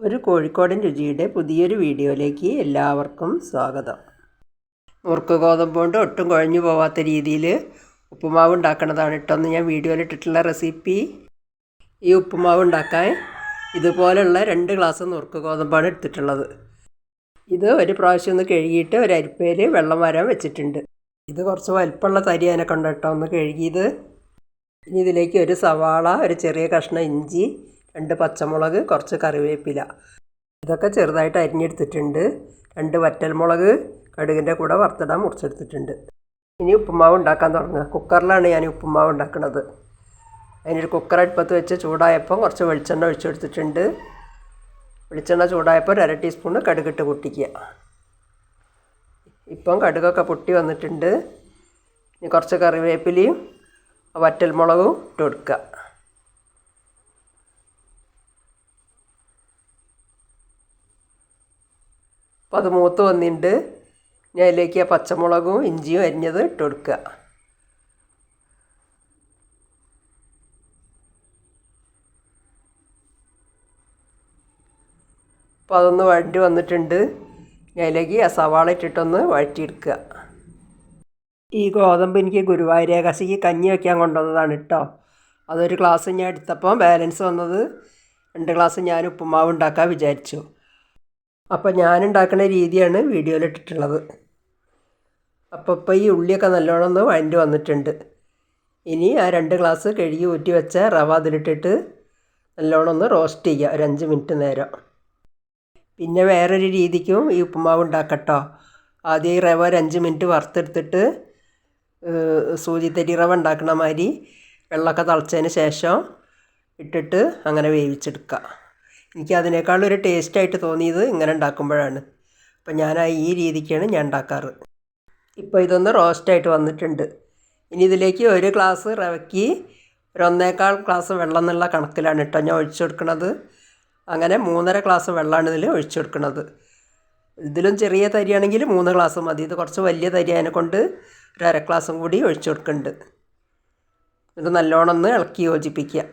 ഒരു കോഴിക്കോടൻ രുചിയുടെ പുതിയൊരു വീഡിയോയിലേക്ക് എല്ലാവർക്കും സ്വാഗതം. മുറുക്ക് ഗോതമ്പ് കൊണ്ട് ഒട്ടും കുഴഞ്ഞു പോവാത്ത രീതിയിൽ ഉപ്പുമാവ് ഉണ്ടാക്കണതാണ് ഇട്ടൊന്ന് ഞാൻ വീഡിയോയിൽ ഇട്ടിട്ടുള്ള റെസിപ്പി. ഈ ഉപ്പുമാവ് ഉണ്ടാക്കാൻ ഇതുപോലെയുള്ള രണ്ട് ഗ്ലാസ് നുറുക്ക് ഗോതമ്പാണ് എടുത്തിട്ടുള്ളത്. ഇത് ഒരു പ്രാവശ്യം ഒന്ന് കഴുകിയിട്ട് ഒരു അരിപ്പയിൽ വെള്ളം വരാൻ വെച്ചിട്ടുണ്ട്. ഇത് കുറച്ച് വലിപ്പമുള്ള തരി അതിനെ കൊണ്ട് കേട്ടോ ഒന്ന് കഴുകിയത്. ഇനി ഇതിലേക്ക് ഒരു സവാള ഒരു ചെറിയ കഷ്ണം ഇഞ്ചി രണ്ട് പച്ചമുളക് കുറച്ച് കറിവേപ്പില. ഇതൊക്കെ ചെറുതായിട്ട് അരിഞ്ഞെടുത്തിട്ടുണ്ട്. രണ്ട് വറ്റൽമുളക് കടുകിന്റെ കൂടെ വറുത്തിടാൻ മുറിച്ചെടുത്തിട്ടുണ്ട്. ഇനി ഉപ്പുമാവ് ഉണ്ടാക്കാൻ തുടങ്ങുക കുക്കറിലാണ് ഞാൻ ഉപ്പുമാവ് ഉണ്ടാക്കുന്നത്. അതിനൊരു കുക്കർ അടുപ്പത്ത് വെച്ച് ചൂടായപ്പോൾ കുറച്ച് വെളിച്ചെണ്ണ ഒഴിച്ചെടുത്തിട്ടുണ്ട്. വെളിച്ചെണ്ണ ചൂടായപ്പോൾ ഒരു അര ടീസ്പൂണ് കടുകിട്ട് പൊട്ടിക്കുക. ഇപ്പം കടുകൊക്കെ പൊട്ടി വന്നിട്ടുണ്ട്. ഇനി കുറച്ച് കറിവേപ്പിലയും വറ്റൽമുളകും ഇട്ട് കൊടുക്കുക. അപ്പോൾ അത് മൂത്ത് വന്നിട്ടുണ്ട് ഞാൻ അതിലേക്ക് ആ പച്ചമുളകും ഇഞ്ചിയും അരിഞ്ഞത് ഇട്ട് കൊടുക്കുക അപ്പോൾ അതൊന്ന് വഴണ്ടി വന്നിട്ടുണ്ട്. ഞാൻ അതിലേക്ക് ആ സവാള ഇട്ടിട്ടൊന്ന് വഴറ്റിയെടുക്കുക ഈ ഗോതമ്പ് എനിക്ക് ഗുരുവായൂർ കശിക്ക് കഞ്ഞി വയ്ക്കാൻ കൊണ്ടുവന്നതാണ് കേട്ടോ. അതൊരു ഗ്ലാസ് ഞാൻ എടുത്തപ്പോൾ ബാലൻസ് വന്നത് രണ്ട് ഗ്ലാസ് ഞാൻ ഉപ്പുമാവ് ഉണ്ടാക്കാൻ വിചാരിച്ചു. അപ്പോൾ ഞാനുണ്ടാക്കുന്ന രീതിയാണ് വീഡിയോയിൽ ഇട്ടിട്ടുള്ളത് അപ്പോൾ ഇപ്പോൾ ഈ ഉള്ളിയൊക്കെ നല്ലോണം ഒന്ന് വഴണ്ടി വന്നിട്ടുണ്ട്. ഇനി ആ രണ്ട് ഗ്ലാസ് കഴുകി ഊറ്റി വെച്ച റവ അതിലിട്ടിട്ട് നല്ലോണം ഒന്ന് റോസ്റ്റ് ചെയ്യുക ഒരു അഞ്ച് മിനിറ്റ് നേരം. പിന്നെ വേറൊരു രീതിക്കും ഈ ഉപ്പുമാവ് ഉണ്ടാക്കട്ടോ. ആദ്യം ഈ റവ ഒരു അഞ്ച് മിനിറ്റ് വറുത്തെടുത്തിട്ട് സൂചിത്തരി റവ ഉണ്ടാക്കണ മാതിരി വെള്ളമൊക്കെ തിളച്ചതിന് ശേഷം ഇട്ടിട്ട് അങ്ങനെ വേവിച്ചെടുക്കുക എനിക്ക് അതിനേക്കാളൊരു ടേസ്റ്റായിട്ട് തോന്നിയത് ഇങ്ങനെ ഉണ്ടാക്കുമ്പോഴാണ്. അപ്പം ഞാൻ ഈ രീതിക്കാണ് ഞാൻ ഉണ്ടാക്കാറ്. ഇപ്പോൾ ഇതൊന്ന് റോസ്റ്റായിട്ട് വന്നിട്ടുണ്ട്. ഇനി ഇതിലേക്ക് ഒരു ഗ്ലാസ് റവയ്ക്ക് ഒരു ഒന്നേക്കാൾ ഗ്ലാസ് വെള്ളം എന്നുള്ള കണക്കിലാണ് കേട്ടോ ഞാൻ ഒഴിച്ചു കൊടുക്കുന്നത് അങ്ങനെ മൂന്നര ഗ്ലാസ് വെള്ളമാണ് ഇതിൽ ഒഴിച്ചു കൊടുക്കുന്നത് ഇതിലും ചെറിയ തരിയാണെങ്കിൽ മൂന്ന് ഗ്ലാസ് മതി. ഇത് കുറച്ച് വലിയ തരി അതിനെ കൊണ്ട് ഒരു അര ഗ്ലാസും കൂടി ഒഴിച്ചു കൊടുക്കുന്നുണ്ട് ഇത് നല്ലോണം ഒന്ന് ഇളക്കി യോജിപ്പിക്കുക.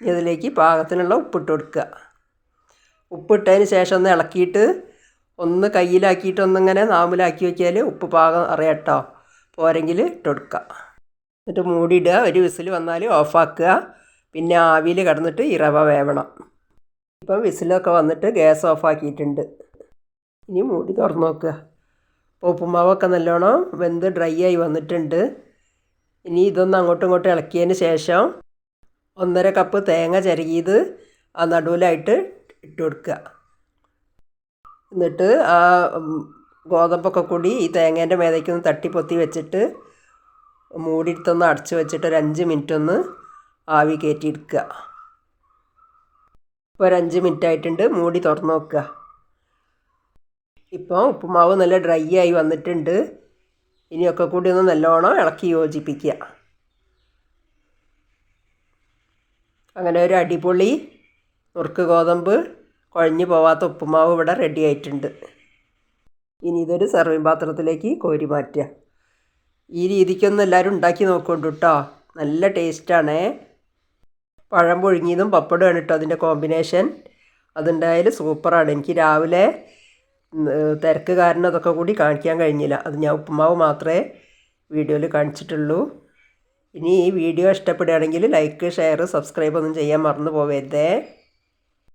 ഇതിലേക്ക് പാകത്തിനുള്ള ഉപ്പിട്ട് കൊടുക്കുക. ഉപ്പിട്ടതിന് ശേഷം ഒന്ന് ഇളക്കിയിട്ട് ഒന്ന് കയ്യിലാക്കിയിട്ട് ഒന്നിങ്ങനെ നാമിലാക്കി വെച്ചാൽ ഉപ്പ് പാകം അറിയാട്ടോ. പോരെങ്കിൽ ഇട്ട് കൊടുക്കുക. എന്നിട്ട് മൂടിയിടുക. ഒരു വിസിൽ വന്നാൽ ഓഫാക്കുക. പിന്നെ ആവിയിൽ കിടന്നിട്ട് ഈ റവ വേവണം. ഇപ്പം വിസിലൊക്കെ വന്നിട്ട് ഗ്യാസ് ഓഫാക്കിയിട്ടുണ്ട്. ഇനി മൂടി തുറന്നു നോക്കുക. അപ്പോൾ ഉപ്പുമാവൊക്കെ നല്ലോണം വെന്ത് ഡ്രൈ ആയി വന്നിട്ടുണ്ട്. ഇനി ഇതൊന്ന് അങ്ങോട്ടും ഇങ്ങോട്ടും ഇളക്കിയതിന് ശേഷം ഒന്നര കപ്പ് തേങ്ങ ചിരകിയത് ആ നടുവിലായിട്ട് ഇട്ട് കൊടുക്കുക. എന്നിട്ട് ആ ഗോതമ്പൊക്കെ കൂടി ഈ തേങ്ങേന്റെ മേതയ്ക്കൊന്ന് തട്ടിപ്പൊത്തി വെച്ചിട്ട് മൂടിയിട്ടൊന്ന് അടച്ച് വെച്ചിട്ട് ഒരു അഞ്ച് മിനിറ്റ് ഒന്ന് ആവി കയറ്റിയെടുക്കുക ഇപ്പോൾ ഒരു അഞ്ച് മിനിറ്റ് ആയിട്ടുണ്ട്. മൂടി തുറന്ന് നോക്കുക. ഇപ്പോൾ ഉപ്പുമാവ് നല്ല ഡ്രൈ ആയി വന്നിട്ടുണ്ട്. ഇനിയൊക്കെ കൂടി ഒന്ന് നല്ലോണം ഇളക്കി യോജിപ്പിക്കുക. അങ്ങനെ ഒരു അടിപൊളി നുറുക്ക് ഗോതമ്പ് കുഴഞ്ഞു പോവാത്ത ഉപ്പുമാവ് ഇവിടെ റെഡി ആയിട്ടുണ്ട്. ഇനി ഇതൊരു സെർവിങ് പാത്രത്തിലേക്ക് കോരി മാറ്റുക. ഈ രീതിക്കൊന്നും എല്ലാവരും ഉണ്ടാക്കി നോക്കുന്നുണ്ട് കേട്ടോ നല്ല ടേസ്റ്റാണേ പഴം പുഴുങ്ങിയതും പപ്പടമാണ് കേട്ടോ അതിന്റെ കോമ്പിനേഷൻ അതുണ്ടായാലും സൂപ്പറാണ് എനിക്ക് രാവിലെ തിരക്ക് കാരണം അതൊക്കെ കൂടി കാണിക്കാൻ കഴിഞ്ഞില്ല. അത് ഞാൻ ഉപ്പുമാവ് മാത്രമേ വീഡിയോയിൽ കാണിച്ചിട്ടുള്ളൂ. ഇനി ഈ വീഡിയോ ഇഷ്ടപ്പെടുകയാണെങ്കിൽ ലൈക്ക് ഷെയർ സബ്സ്ക്രൈബ് ഒന്നും ചെയ്യാൻ മറന്നു പോവരുതേ.